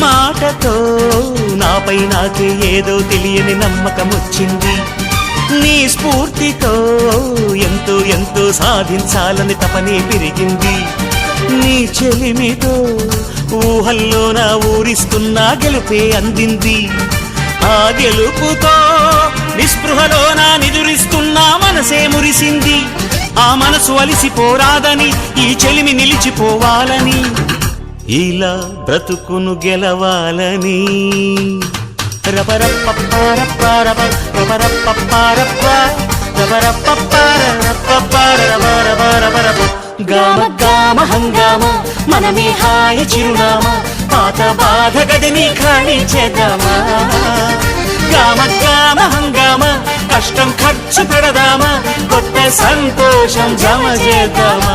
మాటతో నాపై నాకే ఏదో తెలియని నమ్మకం వచ్చింది నీ స్ఫూర్తితో ఎంతో ఎంతో సాధించాలని తపనే పెరిగింది. నీ చెలిమితో ఊహల్లో నా ఊరిస్తున్నా గెలుపే అందింది. ఆ గెలుపుతో నిస్పృహలో నా నిదురిస్తున్నా మనసే మురిసింది. ఆ మనసు అలిసిపోరాదని ఈ చెలిమి నిలిచిపోవాలని ఇలా బ్రతుకును గెలవాలని. గామ గామ హంగామ మనమే హాయ చిరునామా పాత బాధ గదిని ఖాళీ చేద్దామా? గామ గామ హంగామ కష్టం ఖర్చు పెడదామా కొత్త సంతోషం జమ చేద్దామా?